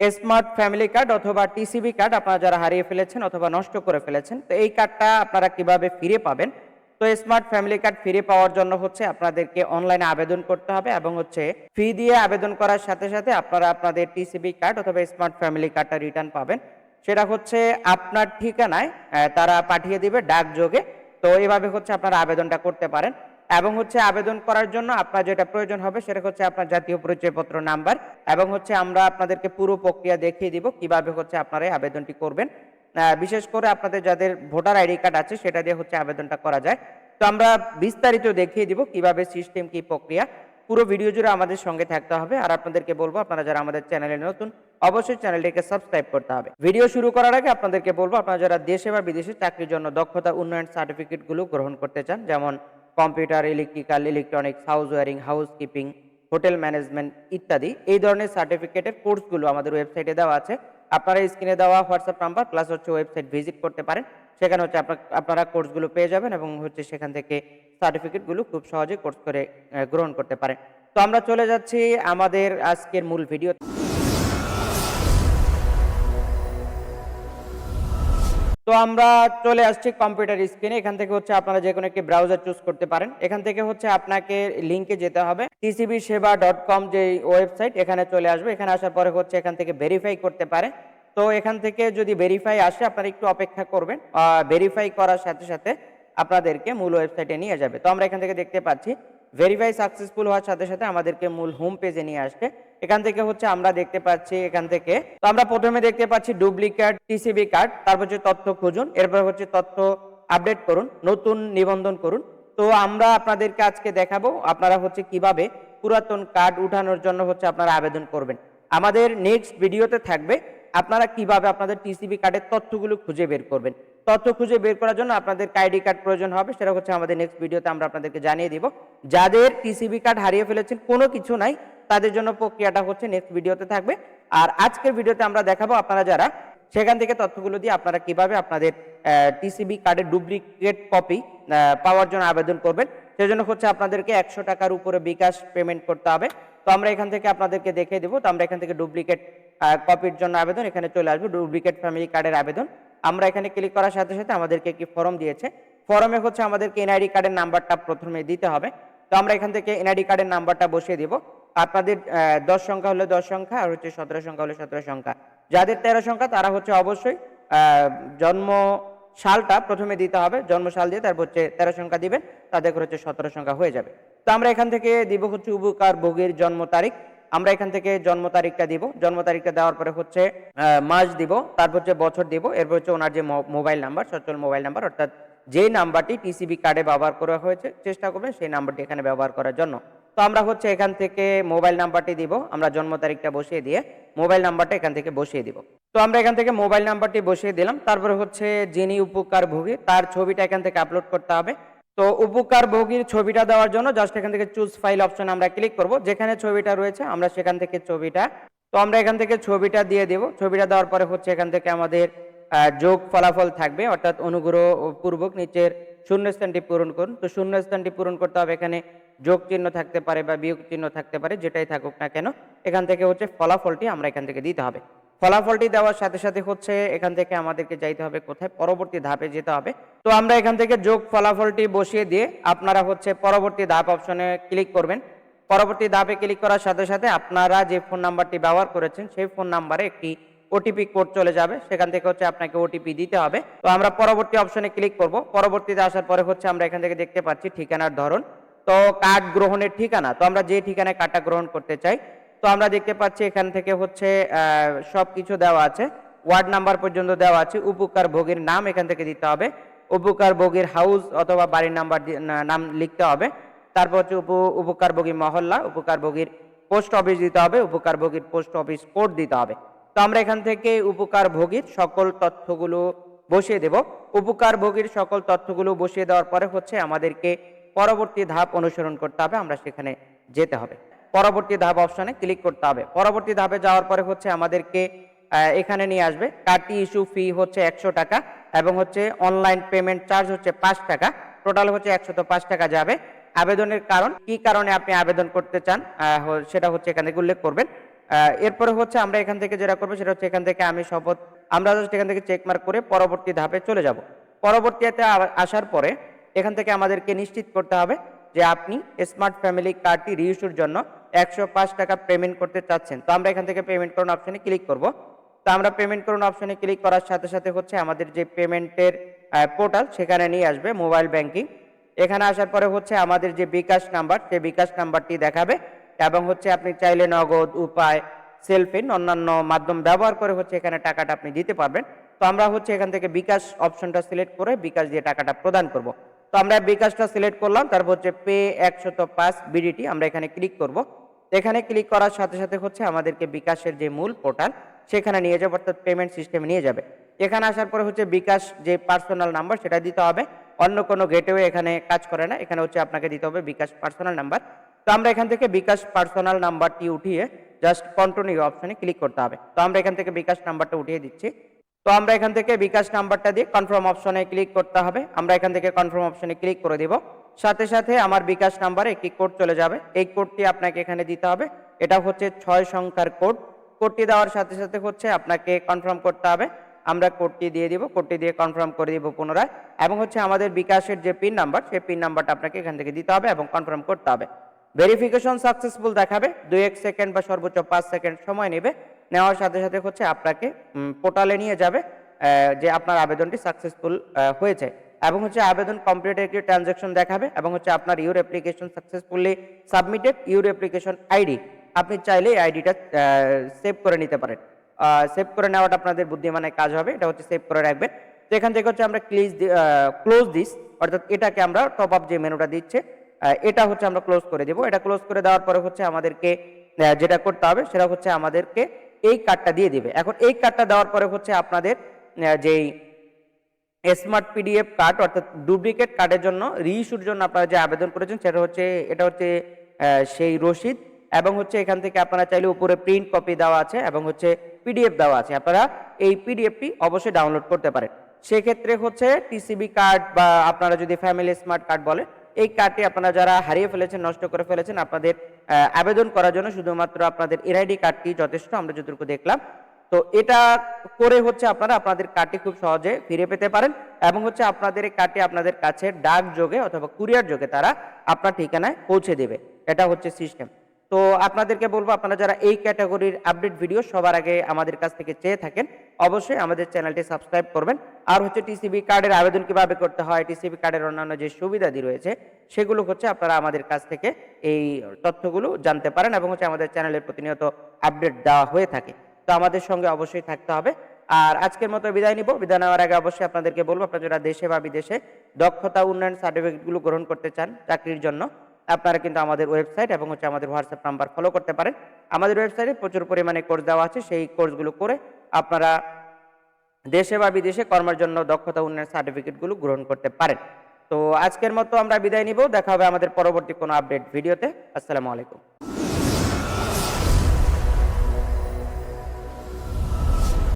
Smart family card অথবা TCB card আপনারা যারা হারিয়ে ফেলেছেন অথবা নষ্ট করে ফেলেছেন, তো এই কার্ডটা আপনারা কীভাবে ফিরে পাবেন? তো স্মার্ট ফ্যামিলি কার্ড ফিরে পাওয়ার জন্য হচ্ছে আপনাদেরকে অনলাইনে আবেদন করতে হবে এবং হচ্ছে ফি দিয়ে আবেদন করার সাথে সাথে আপনারা আপনাদের টিসিবি কার্ড অথবা স্মার্ট ফ্যামিলি কার্ডটা রিটার্ন পাবেন। সেটা হচ্ছে আপনার ঠিকানায় তারা পাঠিয়ে দিবে ডাকযোগে। তো এইভাবে হচ্ছে আপনারা আবেদনটা করতে পারেন। এবং হচ্ছে আবেদন করার জন্য আপনার যেটা প্রয়োজন হবে সেটা হচ্ছে আপনার জাতীয় পরিচয়পত্র নাম্বার এবং হচ্ছে আমরা আপনাদেরকে পুরো প্রক্রিয়া দেখিয়ে দিব কীভাবে হচ্ছে আপনারা এই আবেদনটি করবেন। বিশেষ করে আপনাদের যাদের ভোটার আইডি কার্ড আছে সেটা দিয়ে হচ্ছে আবেদনটা করা যায়। তো আমরা বিস্তারিত দেখিয়ে দিব কীভাবে সিস্টেম, কি প্রক্রিয়া। পুরো ভিডিও জুড়ে আমাদের সঙ্গে থাকতে হবে আর আপনাদেরকে বলব, আপনারা যারা আমাদের চ্যানেলে নতুন, অবশ্যই চ্যানেলটিকে সাবস্ক্রাইব করতে হবে। ভিডিও শুরু করার আগে আপনাদেরকে বলব, আপনারা যারা দেশে বা বিদেশে চাকরির জন্য দক্ষতা উন্নয়ন সার্টিফিকেটগুলো গ্রহণ করতে চান, যেমন computer, electrical, electronics house wiring housekeeping hotel management ইত্যাদি। এই ধরনের সার্টিফিকেটের কোর্সগুলো আমাদের ওয়েবসাইটে দেওয়া আছে। আপনারা স্ক্রিনে দেওয়া হোয়াটসঅ্যাপ নাম্বার প্লাস হচ্ছে ওয়েবসাইট ভিজিট করতে পারেন। সেখানে হচ্ছে আপনার, আপনারা কোর্সগুলো পেয়ে যাবেন এবং হচ্ছে সেখান থেকে সার্টিফিকেটগুলো খুব সহজে কোর্স করে গ্রহণ করতে পারেন। তো আমরা চলে যাচ্ছি আমাদের আজকের মূল ভিডিও তো আমরা চলে আসছি কম্পিউটার স্ক্রিনে। এখান থেকে হচ্ছে আপনারা যে কোনো একটি ব্রাউজার চুজ করতে পারেন। এখান থেকে হচ্ছে আপনাকে লিংকে যেতে হবে। টিসিবি সেবা ডট কম যে ওয়েবসাইট এখানে চলে আসবে। এখানে আসার পরে হচ্ছে এখান থেকে ভেরিফাই করতে পারে। তো এখান থেকে যদি ভেরিফাই আসে, আপনারা একটু অপেক্ষা করবেন। ভেরিফাই করার সাথে সাথে আপনাদেরকে মূল ওয়েবসাইটে নিয়ে যাবে। তো আমরা এখান থেকে দেখতে পাচ্ছি ভেরিফাই সাকসেসফুল হওয়ার সাথে সাথে আমাদেরকে মূল হোম পেজে নিয়ে আসবে। এখান থেকে হচ্ছে আমরা দেখতে পাচ্ছি এখান থেকে। তো আমরা প্রথমে দেখতে পাচ্ছি ডুপ্লিকেট টিসিবি কার্ড, তারপর হচ্ছে তথ্য খুঁজুন, এরপর হচ্ছে তথ্য আপডেট করুন, নতুন নিবন্ধন করুন। তো আমরা আপনাদেরকে আজকে দেখাবো আপনারা হচ্ছে কীভাবে পুরাতন কার্ড উঠানোর জন্য হচ্ছে আপনারা আবেদন করবেন। আমাদের নেক্সট ভিডিওতে থাকবে আপনারা কীভাবে আপনাদের টিসিবি কার্ডের তথ্যগুলো খুঁজে বের করবেন। তথ্য খুঁজে বের করার জন্য আপনাদের আইডি কার্ড প্রয়োজন হবে, সেটা হচ্ছে আমাদের নেক্সট ভিডিওতে আমরা আপনাদেরকে জানিয়ে দিব। যাদের টিসিবি কার্ড হারিয়ে ফেলেছেন কোনো কিছু নাই তাদের জন্য প্রক্রিয়াটা হচ্ছে নেক্সট ভিডিওতে থাকবে। আর আজকের ভিডিওতে আমরা দেখাবো আপনারা যারা সেখান থেকে তথ্যগুলো দিয়ে আপনারা কীভাবে আপনাদের টিসিবি কার্ডের ডুপ্লিকেট কপি পাওয়ার জন্য আবেদন করবেন। সেজন্য হচ্ছে আপনাদেরকে একশো টাকার উপরে বিকাশ পেমেন্ট করতে হবে। তো আমরা এখান থেকে আপনাদেরকে দেখিয়ে দেবো। তো আমরা এখান থেকে ডুপ্লিকেট কপির জন্য আবেদন। এখানে চলে আসবে ডুপ্লিকেট ফ্যামিলি কার্ডের আবেদন। আমরা এখানে ক্লিক করার সাথে সাথে আমাদেরকে একটি ফর্ম দিয়েছে। ফর্মে হচ্ছে আমাদেরকে এনআইডি কার্ডের নাম্বারটা প্রথমে দিতে হবে। তো আমরা এখান থেকে এনআইডি কার্ডের নাম্বারটা বসিয়ে দিব। আপনাদের দশ সংখ্যা হলে দশ সংখ্যা, আর হচ্ছে সতেরো সংখ্যা হলে সতেরো সংখ্যা। যাদের তেরো সংখ্যা, তারা হচ্ছে অবশ্যই জন্ম সালটা প্রথমে দিতে হবে, জন্ম সাল দিয়ে তারপর হচ্ছে তেরো সংখ্যা দিবেন তাদের হচ্ছে সতেরো সংখ্যা হয়ে যাবে। তো আমরা এখান থেকে দিব হচ্ছে উপকার ভোগীর জন্ম তারিখ। আমরা এখান থেকে জন্ম তারিখটা দিব। জন্ম তারিখটা দেওয়ার পরে হচ্ছে মাস দিব, তারপর হচ্ছে বছর দিব, এরপর হচ্ছে ওনার যে মোবাইল নাম্বার, সচল মোবাইল নাম্বার, অর্থাৎ যে নাম্বারটি টিসিবি কার্ডে ব্যবহার করা হয়েছে, চেষ্টা করবেন সেই নাম্বারটি এখানে ব্যবহার করার জন্য। তো আমরা হচ্ছে এখান থেকে মোবাইল নাম্বারটি দিব, আমরা জন্ম তারিখটা বসিয়ে দিয়ে মোবাইল নাম্বারটা এখান থেকে বসিয়ে দিব। তো আমরা এখান থেকে মোবাইল নাম্বারটি বসিয়ে দিলাম, তারপরে হচ্ছে যিনি উপকার ভোগী তার ছবিটা এখান থেকে আপলোড করতে হবে। তো উপকার ভোগীর ছবিটা দেওয়ার জন্য জাস্ট এখান থেকে চুজ ফাইল অপশন আমরা ক্লিক করব, যেখানে ছবিটা রয়েছে আমরা সেখান থেকে ছবিটা, তো আমরা এখান থেকে ছবিটা দিয়ে দেব। ছবিটা দেওয়ার পরে হচ্ছে এখান থেকে আমাদের যোগ ফলাফল থাকবে, অর্থাৎ অনুগ্রহ পূর্বক নিচের শূন্যস্থানটি পূরণ করুন। তো শূন্যস্থানটি পূরণ করতে হবে এখানে যোগ চিহ্ন থাকতে পারে বা বিয়োগ চিহ্ন থাকতে পারে, যেটাই থাকুক না কেন, এখান থেকে হচ্ছে ফলাফলটি আমরা এখান থেকে দিতে হবে। ফলাফলটি দেওয়ার সাথে সাথে হচ্ছে এখান থেকে আমাদেরকে যাইতে হবে কোথায়? পরবর্তী ধাপে যেতে হবে। তো আমরা এখান থেকে যোগ ফলাফলটি বসিয়ে দিয়ে আপনারা হচ্ছে পরবর্তী ধাপ অপশনে ক্লিক করবেন। পরবর্তী ধাপে ক্লিক করার সাথে সাথে আপনারা যে ফোন নাম্বারটি ব্যবহার করেছেন, সেই ফোন নাম্বারে একটি ওটিপি কোড চলে যাবে। সেখান থেকে হচ্ছে আপনাকে ওটিপি দিতে হবে। তো আমরা পরবর্তী অপশনে ক্লিক করব। পরবর্তীতে আসার পরে হচ্ছে আমরা এখান থেকে দেখতে পাচ্ছি ঠিকানার ধরন। তো কার্ড গ্রহণের ঠিকানা, তো আমরা যে ঠিকানায় কার্ডটা গ্রহণ করতে চাই, তো আমরা দেখতে পাচ্ছি এখান থেকে হচ্ছে সব কিছু দেওয়া আছে, ওয়ার্ড নাম্বার পর্যন্ত দেওয়া আছে, উপকার ভোগীর নাম এখান থেকে দিতে হবে, উপকার ভোগীর হাউস অথবা বাড়ির নাম্বার নাম লিখতে হবে, তারপর হচ্ছে উপ, উপকার ভোগী মহল্লা, উপকার ভোগীর পোস্ট অফিস দিতে হবে, উপকার ভোগীর পোস্ট অফিস কোড দিতে হবে, তো আমরা এখান থেকে উপকার ভোগীর সকল তথ্যগুলো বসিয়ে দেব, উপকার ভোগীর সকল তথ্যগুলো বসিয়ে দেওয়ার পরে হচ্ছে আমাদেরকে পরবর্তী ধাপ অনুসরণ করতে হবে, আমরা সেখানে যেতে হবে। পরবর্তী ধাপ অপশনে ক্লিক করতে হবে। পরবর্তী ধাপে যাওয়ার পরে হচ্ছে আমাদেরকে এখানে নিয়ে আসবে। কার্ডটি ইস্যু ফি হচ্ছে একশো টাকা এবং হচ্ছে অনলাইন পেমেন্ট চার্জ হচ্ছে পাঁচ টাকা। টোটাল হচ্ছে একশত পাঁচ টাকা যাবে। আবেদনের কারণ, কি কারণে আপনি আবেদন করতে চান সেটা হচ্ছে এখানে উল্লেখ করবেন। এরপরে হচ্ছে আমরা এখান থেকে যেটা করব, সেটা হচ্ছে এখান থেকে আমি শপথ, আমরা জাস্ট এখান থেকে চেক মার্ক করে পরবর্তী ধাপে চলে যাব। পরবর্তীতে আসার পরে এখান থেকে আমাদেরকে নিশ্চিত করতে হবে যে আপনি স্মার্ট ফ্যামিলি কার্ডটি রিইস্যুর জন্য একশো পাঁচ টাকা পেমেন্ট করতে চাচ্ছেন। তো আমরা এখান থেকে পেমেন্ট করুন অপশানে ক্লিক করব। তো আমরা পেমেন্ট করুন অপশানে ক্লিক করার সাথে সাথে হচ্ছে আমাদের যে পেমেন্টের পোর্টাল সেখানে নিয়ে আসবে মোবাইল ব্যাংকিং এখানে আসার পরে হচ্ছে আমাদের যে বিকাশ নাম্বার, সেই বিকাশ নাম্বারটি দেখাবে এবং হচ্ছে আপনি চাইলে নগদ, উপায় সেলফিন অন্যান্য মাধ্যম ব্যবহার করে হচ্ছে এখানে টাকাটা আপনি দিতে পারবেন। তো আমরা হচ্ছে এখান থেকে বিকাশ অপশনটা সিলেক্ট করে বিকাশ দিয়ে টাকাটা প্রদান করব। তো আমরা বিকাশটা সিলেক্ট করলাম, তারপর হচ্ছে পে একশত পাঁচ বিডিটি আমরা এখানে ক্লিক করব। এখানে ক্লিক করার সাথে সাথে হচ্ছে আমাদেরকে বিকাশের যে মূল পোর্টাল সেখানে নিয়ে যাবে, অর্থাৎ পেমেন্ট সিস্টেমে নিয়ে যাবে। এখানে আসার পরে হচ্ছে বিকাশ যে পার্সোনাল নাম্বার সেটা দিতে হবে। অন্য কোনো গেটওয়ে এখানে কাজ করে না, এখানে হচ্ছে আপনাকে দিতে হবে বিকাশ পার্সোনাল নাম্বার তো আমরা এখান থেকে বিকাশ পার্সোনাল নাম্বারটি উঠিয়ে জাস্ট কন্টিনিউ অপশানে ক্লিক করতে হবে। তো আমরা এখান থেকে বিকাশ নাম্বারটা উঠিয়ে দিচ্ছি। তো আমরা এখান থেকে বিকাশ নাম্বারটা দিয়ে কনফার্ম অপশনে ক্লিক করতে হবে। আমরা এখান থেকে কনফার্ম অপশনে ক্লিক করে দিব। সাথে সাথে আমার বিকাশ নাম্বারে একটি কোড চলে যাবে। এই কোডটি আপনাকে এখানে দিতে হবে। এটা হচ্ছে ছয় সংখ্যার কোড কোডটি দেওয়ার সাথে সাথে হচ্ছে আপনাকে কনফার্ম করতে হবে। আমরা কোডটি দিয়ে দিব। কোডটি দিয়ে কনফার্ম করে দিব পুনরায়। এবং হচ্ছে আমাদের বিকাশের যে পিন নাম্বার সেই পিন নাম্বারটা আপনাকে এখান থেকে দিতে হবে এবং কনফার্ম করতে হবে। ভেরিফিকেশন সাকসেসফুল দেখাবে। দুই এক সেকেন্ড বা সর্বোচ্চ পাঁচ সেকেন্ড সময় নেবে। নেওয়ার সাথে সাথে হচ্ছে আপনাকে পোর্টালে নিয়ে যাবে যে আপনার আবেদনটি সাকসেসফুল হয়েছে। এবং হচ্ছে আবেদন কমপ্লিটের একটি ট্রানজ্যাকশন দেখাবে এবং হচ্ছে আপনার your application successfully submitted your application ID আপনি চাইলে আইডিটা সেভ করে নিতে পারেন। সেভ করে নেওয়াটা আপনাদের বুদ্ধিমানের কাজ হবে, এটা হচ্ছে সেভ করে রাখবেন। তো এখান থেকে হচ্ছে আমরা ক্লিজ ক্লোজ দিস অর্থাৎ এটাকে আমরা টপ আপ যে মেনুটা দিচ্ছে এটা হচ্ছে আমরা ক্লোজ করে দেবো। এটা ক্লোজ করে দেওয়ার পরে হচ্ছে আমাদেরকে যেটা করতে হবে সেটা হচ্ছে আমাদেরকে এই কার্ডটা দিয়ে দিবে। এখন এই কার্ডটা দেওয়ার পরে হচ্ছে আপনাদের যেই স্মার্ট পিডিএফ কার্ড অর্থাৎ ডুপ্লিকেট কার্ডের জন্য রিইস্যুর জন্য আপনারা যে আবেদন করেছেন, সেটা হচ্ছে, এটা হচ্ছে সেই রসিদ এবং হচ্ছে এখান থেকে আপনারা চাইলে উপরে প্রিন্ট কপি দেওয়া আছে এবং হচ্ছে পিডিএফ দেওয়া আছে। আপনারা এই পিডিএফটি অবশ্যই ডাউনলোড করতে পারেন। সেক্ষেত্রে হচ্ছে টিসিবি কার্ড বা আপনারা যদি ফ্যামিলি স্মার্ট কার্ড বলেন এই কার্ডটি আপনারা যারা হারিয়ে ফেলেছেন, নষ্ট করে ফেলেছেন, আপনাদের আবেদন করার জন্য শুধুমাত্র আপনাদের এনআইডি কার্ডটি যথেষ্ট, আমরা যতটুকু দেখলাম। তো এটা করে হচ্ছে আপনারা আপনাদের কার্ডটি খুব সহজে ফিরে পেতে পারেন এবং হচ্ছে আপনাদের এই কার্ডটি আপনাদের কাছে ডাক যোগে অথবা কুরিয়ার যোগে তারা আপনার ঠিকানায় পৌঁছে দেবে। এটা হচ্ছে সিস্টেম। তো আপনাদেরকে বলব, আপনারা যারা এই ক্যাটাগরির আপডেট ভিডিও সবার আগে আমাদের কাছ থেকে চেয়ে থাকেন, অবশ্যই আমাদের চ্যানেলটি সাবস্ক্রাইব করবেন। আর হচ্ছে টিসিবি কার্ডের আবেদন কীভাবে করতে হয়, টিসিবি কার্ডের অন্যান্য যে সুবিধাদি রয়েছে, সেগুলো হচ্ছে আপনারা আমাদের কাছ থেকে এই তথ্যগুলো জানতে পারেন এবং হচ্ছে আমাদের চ্যানেলের প্রতিনিয়ত আপডেট দেওয়া হয়ে থাকে। তো আমাদের সঙ্গে অবশ্যই থাকতে হবে। আর আজকের মতো বিদায় নিব। বিদায় নেওয়ার আগে অবশ্যই আপনাদেরকে বলব, আপনারা যারা দেশে বা বিদেশে দক্ষতা উন্নয়ন সার্টিফিকেটগুলো গ্রহণ করতে চান, চাকরির জন্য আপনারা কিন্তু আমাদের ওয়েবসাইট এবং হচ্ছে আমাদের হোয়াটসঅ্যাপ নাম্বার ফলো করতে পারেন। আমাদের ওয়েবসাইটে প্রচুর পরিমাণে কোর্স দেওয়া আছে। সেই কোর্সগুলো করে আপনারা দেশে বা বিদেশে কর্মের জন্য দক্ষতা উন্নয়ন সার্টিফিকেটগুলো গ্রহণ করতে পারেন। তো আজকের মতো আমরা বিদায় নিব। দেখা হবে আমাদের পরবর্তী কোনো আপডেট ভিডিওতে আসসালামু আলাইকুম।